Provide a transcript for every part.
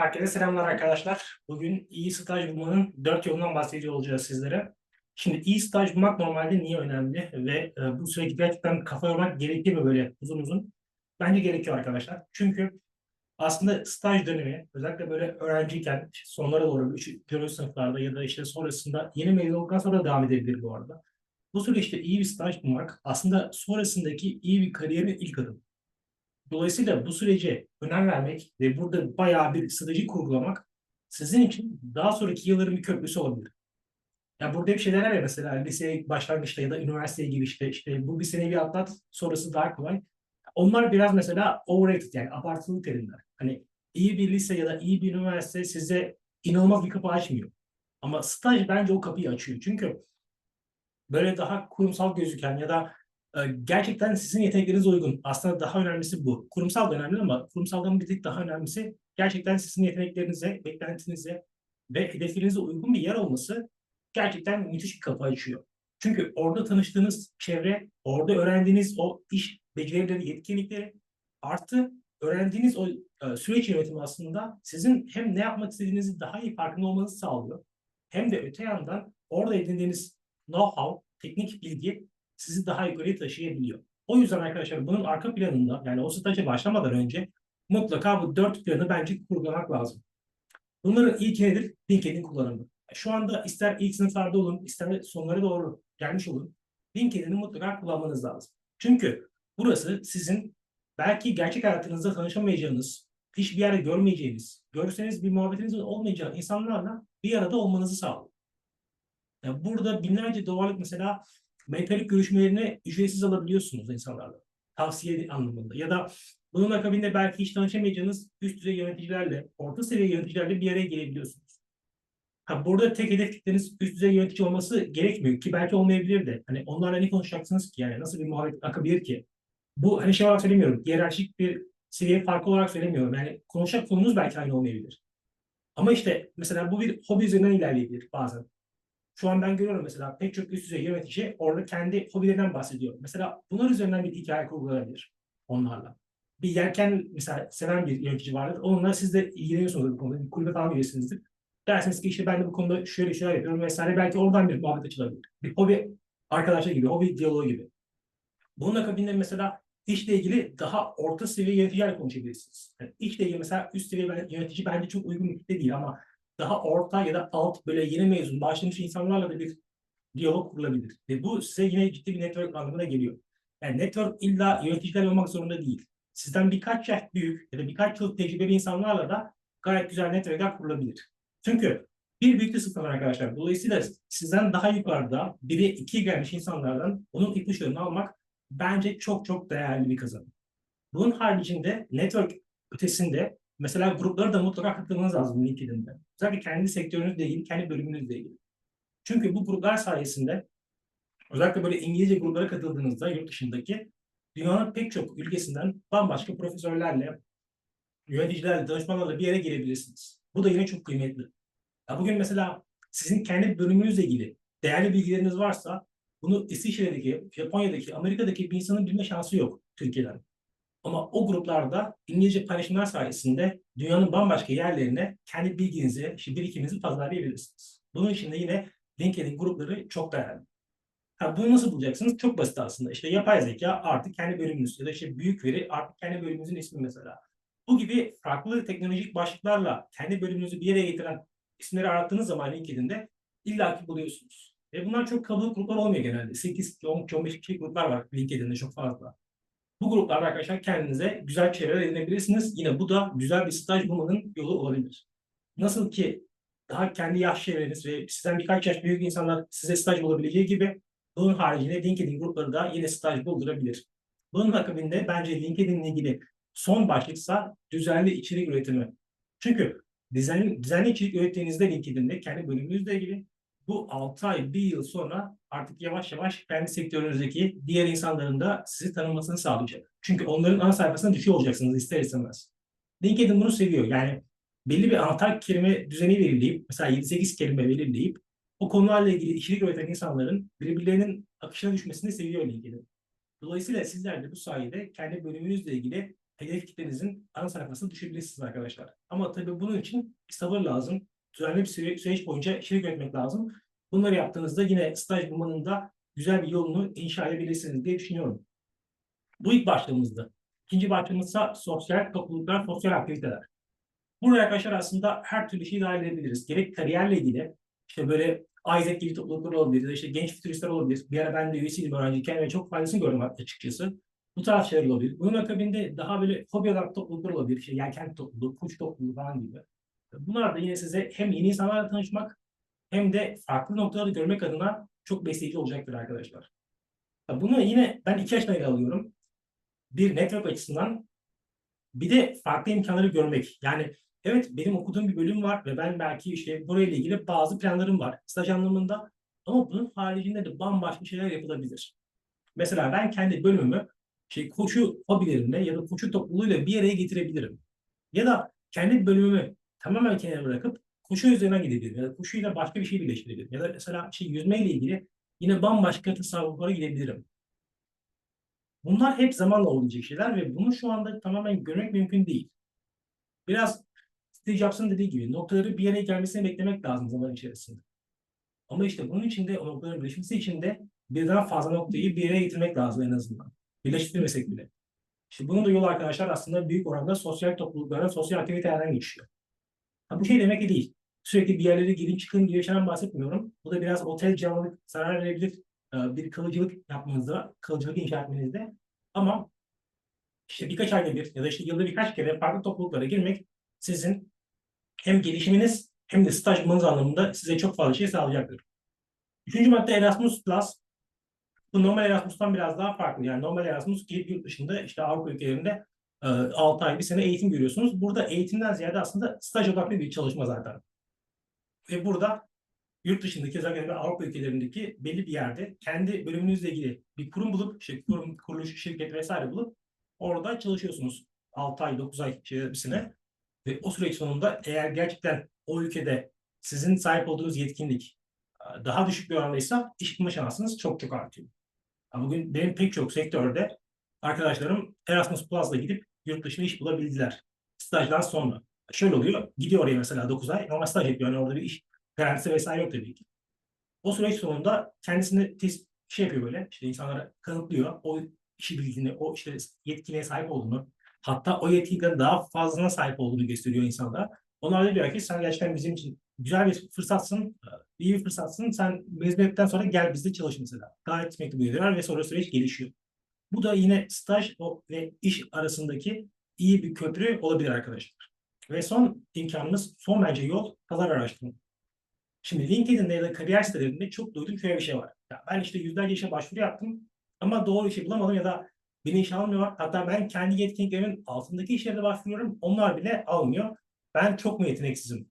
Herkese selamlar arkadaşlar. Bugün iyi staj bulmanın dört yolundan bahsediyor olacağız sizlere. Şimdi iyi staj bulmak normalde niye önemli ve e, bu süreci gerçekten kafa yormak gerekli mi böyle uzun uzun? Bence gerekiyor arkadaşlar. Çünkü aslında staj dönemi özellikle böyle öğrenciyken sonlara doğru 3. 4. sınıflarda ya da işte sonrasında yeni mezun olduktan sonra devam edebilir bu arada. Bu süreçte iyi bir staj bulmak aslında sonrasındaki iyi bir kariyerin ilk adımı. Dolayısıyla bu sürece önem vermek ve burada bayağı bir strateji kurgulamak sizin için daha sonraki yılların bir köprüsü olabilir. Ya burada bir şeyler var mesela lise başlangıçta ya da üniversiteye girişte işte bu bir seneyi bir atlat sonrası daha kolay. Onlar biraz mesela overrated yani abartılı terimler. Hani iyi bir lise ya da iyi bir üniversite size inanılmaz bir kapı açmıyor. Ama staj bence o kapıyı açıyor. Çünkü böyle daha kurumsal gözüken ya da gerçekten sizin yeteneklerinize uygun. Aslında daha önemlisi bu. Kurumsal da önemli ama kurumsaldan bir tık daha önemlisi gerçekten sizin yeteneklerinize, beklentinize ve hedeflerinize uygun bir yer olması gerçekten müthiş bir kapı açıyor. Çünkü orada tanıştığınız çevre, orada öğrendiğiniz o iş becerileri, yetkinlikleri artı öğrendiğiniz o e, süreç yönetimi aslında sizin hem ne yapmak istediğinizi daha iyi farkında olmanızı sağlıyor. Hem de öte yandan orada edindiğiniz know-how, teknik bilgi sizi daha yukarıya taşıyabiliyor. O yüzden arkadaşlar bunun arka planında yani o staja başlamadan önce mutlaka bu dört planı bence kurgulamak lazım. Bunların ilk nedir? LinkedIn kullanımı. Şu anda ister ilk sınıflarda olun, ister sonlara doğru gelmiş olun. LinkedIn'i mutlaka kullanmanız lazım. Çünkü burası sizin belki gerçek hayatınızda tanışamayacağınız, hiçbir yerde görmeyeceğiniz, görseniz bir muhabbetinizin olmayacağı insanlarla bir arada olmanızı sağlıyor. Yani burada binlerce dolarlık mesela mentorik görüşmelerini ücretsiz alabiliyorsunuz insanlarla. Tavsiye anlamında. Ya da bunun akabinde belki hiç tanışamayacağınız üst düzey yöneticilerle, orta seviye yöneticilerle bir araya gelebiliyorsunuz. Ha, burada tek hedef kitleniz üst düzey yönetici olması gerekmiyor ki belki olmayabilir de. Hani onlarla ne konuşacaksınız ki yani nasıl bir muhabbet akabilir ki? Bu hani şey olarak söylemiyorum. Hiyerarşik bir seviye farkı olarak söylemiyorum. Yani konuşacak konumuz belki aynı olmayabilir. Ama işte mesela bu bir hobi üzerinden ilerleyebilir bazen. Şu an ben görüyorum mesela pek çok üst düzey yönetici orada kendi hobilerinden bahsediyor. Mesela bunlar üzerinden bir hikaye kurgulanabilir onlarla. Bir yelken mesela seven bir yönetici vardır. Onunla siz de ilgileniyorsunuz bu konuda. Bir kulübe falan üyesinizdir. Dersiniz ki işte ben de bu konuda şöyle şeyler yapıyorum vesaire. Belki oradan bir muhabbet açılabilir. Bir hobi arkadaşlar gibi, hobi diyaloğu gibi. Bunun akabinde mesela işle ilgili daha orta seviye yöneticilerle konuşabilirsiniz. Yani işle ilgili mesela üst seviye yönetici bence çok uygun bir kitle değil ama daha orta ya da alt böyle yeni mezun başlamış insanlarla da bir diyalog kurulabilir. Ve bu size yine ciddi bir network anlamına geliyor. Yani network illa yöneticiler olmak zorunda değil. Sizden birkaç yaş büyük ya da birkaç yıl tecrübeli insanlarla da gayet güzel networkler kurulabilir. Çünkü bir büyüklü sıfır arkadaşlar. Dolayısıyla sizden daha yukarıda biri iki gelmiş insanlardan onun ipuçlarını almak bence çok çok değerli bir kazanım. Bunun haricinde network ötesinde mesela grupları da mutlaka katılmanız lazım LinkedIn'de. Özellikle kendi sektörünüzle ilgili, kendi bölümünüzle ilgili. Çünkü bu gruplar sayesinde özellikle böyle İngilizce gruplara katıldığınızda yurt dışındaki dünyanın pek çok ülkesinden bambaşka profesörlerle, yöneticilerle, danışmanlarla bir yere gelebilirsiniz. Bu da yine çok kıymetli. Ya bugün mesela sizin kendi bölümünüzle ilgili değerli bilgileriniz varsa bunu İsviçre'deki, Japonya'daki, Amerika'daki bir insanın bilme şansı yok Türkiye'den. Ama o gruplarda İngilizce paylaşımlar sayesinde dünyanın bambaşka yerlerine kendi bilginizi, birikiminizi pazarlayabilirsiniz. Bunun için de yine LinkedIn grupları çok değerli. Ha, bunu nasıl bulacaksınız? Çok basit aslında. İşte yapay zeka artık kendi bölümünüz ya da işte büyük veri artık kendi bölümünüzün ismi mesela. Bu gibi farklı teknolojik başlıklarla kendi bölümünüzü bir yere getiren isimleri arattığınız zaman LinkedIn'de illaki buluyorsunuz. Ve bunlar çok kalabalık gruplar olmuyor genelde. 8, 10, 15 kişilik gruplar var LinkedIn'de çok fazla. Bu gruplarda arkadaşlar kendinize güzel çevreler edinebilirsiniz. Yine bu da güzel bir staj bulmanın yolu olabilir. Nasıl ki daha kendi yaş çevreniz ve sizden birkaç yaş büyük insanlar size staj bulabileceği gibi bunun haricinde LinkedIn grupları da yine staj buldurabilir. Bunun akabinde bence LinkedIn ile ilgili son başlıksa düzenli içerik üretimi. Çünkü düzenli, düzenli içerik ürettiğinizde LinkedIn'de kendi bölümünüzle ilgili bu 6 ay, 1 yıl sonra artık yavaş yavaş kendi sektörünüzdeki diğer insanların da sizi tanımasını sağlayacak. Çünkü onların ana sayfasına düşüyor olacaksınız ister istemez. LinkedIn bunu seviyor. Yani belli bir anahtar kelime düzeni belirleyip, mesela 7-8 kelime belirleyip o konularla ilgili içerik üreten insanların birbirlerinin akışına düşmesini seviyor LinkedIn. Dolayısıyla sizler de bu sayede kendi bölümünüzle ilgili hedef kitlenizin ana sayfasına düşebilirsiniz arkadaşlar. Ama tabii bunun için bir sabır lazım. Düzenli bir süre, süreç boyunca içerik üretmek lazım. Bunları yaptığınızda yine staj bulmanın da güzel bir yolunu inşa edebilirsiniz diye düşünüyorum. Bu ilk başlığımızdı. İkinci başlığımızsa sosyal topluluklar, sosyal aktiviteler. Buraya arkadaşlar aslında her türlü şeyi dahil edebiliriz. Gerek kariyerle ilgili, işte böyle Isaac gibi topluluklar olabilir, işte genç fütüristler olabilir. Bir ara ben de üyesiydim öğrenciyken ve çok faydasını gördüm açıkçası. Bu tarz şeyler olabilir. Bunun akabinde daha böyle hobi olarak topluluklar olabilir. İşte yelken topluluğu, kuş topluluğu falan gibi. Bunlar da yine size hem yeni insanlarla tanışmak hem de farklı noktaları görmek adına çok besleyici olacaktır arkadaşlar. Bunu yine ben iki açıdan alıyorum. Bir network açısından bir de farklı imkanları görmek. Yani evet benim okuduğum bir bölüm var ve ben belki işte burayla ilgili bazı planlarım var staj anlamında. Ama bunun haricinde de bambaşka şeyler yapılabilir. Mesela ben kendi bölümümü şey koşu hobilerimle ya da koşu topluluğuyla bir araya getirebilirim. Ya da kendi bölümümü tamamen kenara bırakıp koşu üzerine gidebilirim. Ya da koşuyla başka bir şey birleştirebilirim. Ya da mesela şey yüzmeyle ilgili yine bambaşka tasarruflara gidebilirim. Bunlar hep zamanla olacak şeyler ve bunu şu anda tamamen görmek mümkün değil. Biraz Steve Jobs'ın dediği gibi noktaları bir yere gelmesini beklemek lazım zaman içerisinde. Ama işte bunun için de noktaların birleşmesi için de birden fazla noktayı bir yere getirmek lazım en azından. Birleştirmesek bile. İşte bunun da yolu arkadaşlar aslında büyük oranda sosyal topluluklara, sosyal aktivitelerden geçiyor. Ha, bu şey demek ki değil. Sürekli bir yerlere girin çıkın gibi şeyden bahsetmiyorum. Bu da biraz otel canlılık zarar verebilir. Ee, bir kalıcılık yapmanızda, kalıcılık inşa etmenizde. Ama işte birkaç ayda bir ya da işte yılda birkaç kere farklı topluluklara girmek sizin hem gelişiminiz hem de staj anlamında size çok fazla şey sağlayacaktır. Üçüncü madde Erasmus Plus. Bu normal Erasmus'tan biraz daha farklı. Yani normal Erasmus gidip yurt dışında işte Avrupa ülkelerinde 6 ay, bir sene eğitim görüyorsunuz. Burada eğitimden ziyade aslında staj odaklı bir çalışma zaten. Ve burada yurt dışındaki özellikle Avrupa ülkelerindeki belli bir yerde kendi bölümünüzle ilgili bir kurum bulup, işte kurum, kuruluş, şirket vesaire bulup orada çalışıyorsunuz. 6 ay, 9 ay içerisine. Ve o süreç sonunda eğer gerçekten o ülkede sizin sahip olduğunuz yetkinlik daha düşük bir orandaysa iş bulma şansınız çok çok artıyor. Bugün benim pek çok sektörde arkadaşlarım Erasmus Plus'la gidip yurt dışında iş bulabildiler. Stajdan sonra. Şöyle oluyor. Gidiyor oraya mesela 9 ay. Normal staj yapıyor. Yani orada bir iş garantisi vesaire yok tabii ki. O süreç sonunda kendisini test şey yapıyor böyle. İşte insanlara kanıtlıyor. O işi bildiğini, o işte yetkinliğe sahip olduğunu, hatta o yetkiden daha fazlasına sahip olduğunu gösteriyor insanlara. Onlar da diyor ki sen gerçekten bizim için güzel bir fırsatsın, iyi bir fırsatsın. Sen mezuniyetten sonra gel bizde çalış mesela. Gayet mektubu ediyorlar ve sonra süreç gelişiyor. Bu da yine staj ve iş arasındaki iyi bir köprü olabilir arkadaşlar. Ve son imkanımız, son bence yol pazar araştırma. Şimdi LinkedIn'de ya da kariyer sitelerinde çok duyduğum şöyle bir şey var. Ya ben işte yüzlerce işe başvuru yaptım ama doğru işi bulamadım ya da beni iş almıyor. Hatta ben kendi yetkinliklerimin altındaki işlere başvuruyorum. Onlar bile almıyor. Ben çok mu yeteneksizim?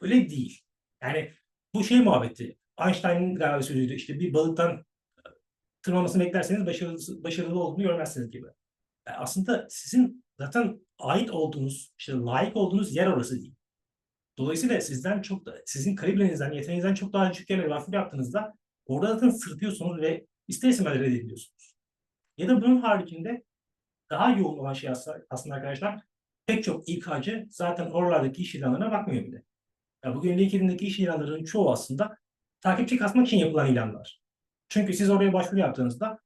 Öyle değil. Yani bu şey muhabbeti. Einstein'ın galiba sözüydü. İşte bir balıktan tırmanmasını beklerseniz başarılı, başarılı olduğunu görmezsiniz gibi. Yani aslında sizin zaten ait olduğunuz, işte layık olduğunuz yer orası değil. Dolayısıyla sizden çok da, sizin kalibrenizden, yeteneğinizden çok daha düşük yerlere başvuru yaptığınızda orada zaten sırtıyorsunuz ve ister istemez reddediliyorsunuz. Ya da bunun haricinde daha yoğun olan şey aslında arkadaşlar pek çok İK'cı zaten oralardaki iş ilanlarına bakmıyor bile. Ya bugün LinkedIn'deki iş ilanlarının çoğu aslında takipçi kasmak için yapılan ilanlar. Çünkü siz oraya başvuru yaptığınızda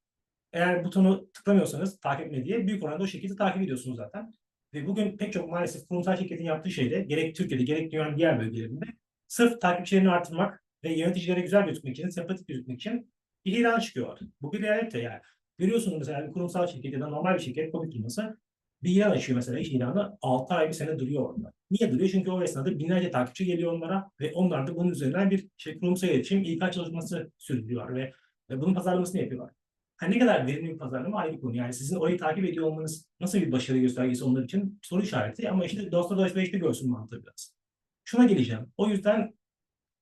eğer butonu tıklamıyorsanız takip etme diye büyük oranda o şekilde takip ediyorsunuz zaten. Ve bugün pek çok maalesef kurumsal şirketin yaptığı şey de gerek Türkiye'de gerek dünyanın diğer bölgelerinde sırf takipçilerini artırmak ve yöneticilere güzel gözükmek için, sempatik gözükmek için bir ilan çıkıyorlar. Bu bir realite yani. Görüyorsunuz mesela bir kurumsal şirket ya da normal bir şirket, komik firması bir ilan açıyor mesela iş ilanı 6 ay bir sene duruyor orada. Niye duruyor? Çünkü o esnada binlerce takipçi geliyor onlara ve onlar da bunun üzerinden bir şey, kurumsal iletişim, İK çalışması sürdürüyorlar ve, ve bunun pazarlamasını yapıyorlar. Hani ne kadar verimli bir pazarlama ayrı konu. Yani sizin orayı takip ediyor olmanız nasıl bir başarı göstergesi onlar için soru işareti ama işte dostlar alışverişte görsün mantığı biraz. Şuna geleceğim. O yüzden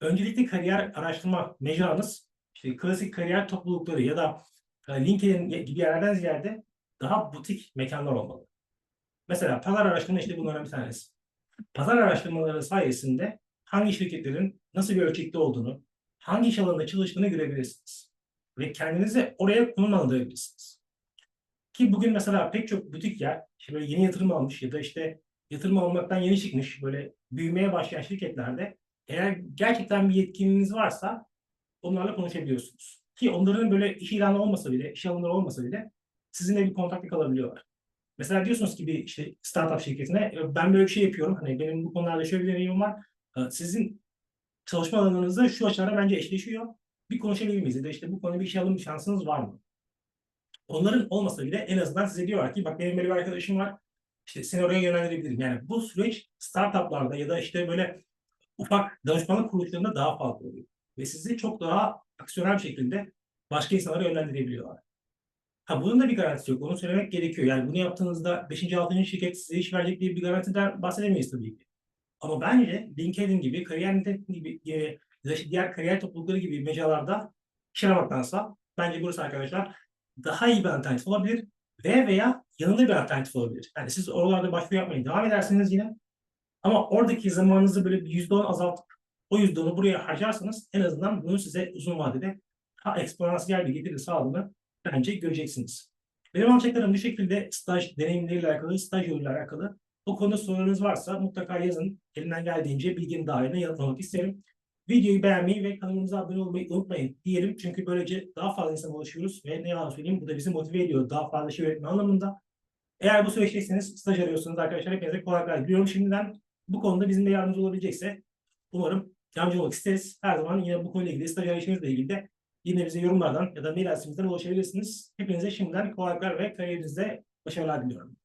öncelikli kariyer araştırma mecranız işte klasik kariyer toplulukları ya da e, LinkedIn gibi yerlerden ziyade daha butik mekanlar olmalı. Mesela pazar araştırma işte bunlardan bir tanesi. Pazar araştırmaları sayesinde hangi şirketlerin nasıl bir ölçekte olduğunu, hangi iş alanında çalıştığını görebilirsiniz. Ve kendinizi oraya konumlandırabilirsiniz. Ki bugün mesela pek çok butik yer işte böyle yeni yatırım almış ya da işte yatırım almaktan yeni çıkmış böyle büyümeye başlayan şirketlerde eğer gerçekten bir yetkinliğiniz varsa onlarla konuşabiliyorsunuz. Ki onların böyle iş ilanı olmasa bile, iş alanları olmasa bile sizinle bir kontakta kalabiliyorlar. Mesela diyorsunuz ki bir işte startup şirketine "E, ben böyle bir şey yapıyorum. Hani benim bu konularda şöyle bir deneyimim var. E, Sizin çalışma alanınızda şu açılarla bence eşleşiyor. Bir konuşabilir miyiz? Ya da işte bu konuda bir işe alım şansınız var mı? Onların olmasa bile en azından size diyorlar ki bak benim böyle bir arkadaşım var. İşte seni oraya yönlendirebilirim. Yani bu süreç startuplarda ya da işte böyle ufak danışmanlık kuruluşlarında daha fazla oluyor. Ve sizi çok daha aksiyonel bir şekilde başka insanlara yönlendirebiliyorlar. Ha bunun da bir garantisi yok. Onu söylemek gerekiyor. Yani bunu yaptığınızda 5. 6. şirket size iş verecek diye bir garantiden bahsedemeyiz tabii ki. Ama bence LinkedIn gibi, kariyer gibi e, ya diğer kariyer toplulukları gibi mecralarda iş aramaktansa bence burası arkadaşlar daha iyi bir alternatif olabilir ve veya yanında bir alternatif olabilir. Yani siz oralarda başvuru yapmaya devam edersiniz yine ama oradaki zamanınızı böyle bir %10 azaltıp o %10'u buraya harcarsanız en azından bunu size uzun vadede daha eksponansiyel bir getiri sağladığını bence göreceksiniz. Benim alacaklarım bu şekilde staj deneyimleriyle alakalı, staj yoluyla alakalı. Bu konuda sorularınız varsa mutlaka yazın. Elimden geldiğince bilginin dahiline yanıtlamak isterim. Videoyu beğenmeyi ve kanalımıza abone olmayı unutmayın diyelim. Çünkü böylece daha fazla insana ulaşıyoruz ve ne yalan söyleyeyim bu da bizi motive ediyor daha fazla şey üretme anlamında. Eğer bu süreçteyseniz staj arıyorsanız arkadaşlar hepinize kolaylıklar diliyorum şimdiden. Bu konuda bizimle yardımcı olabilecekse umarım yardımcı olmak isteriz. Her zaman yine bu konuyla ilgili staj arayışınızla ilgili de yine bize yorumlardan ya da mail adresimizden ulaşabilirsiniz. Hepinize şimdiden kolaylıklar ve kariyerinizde başarılar diliyorum.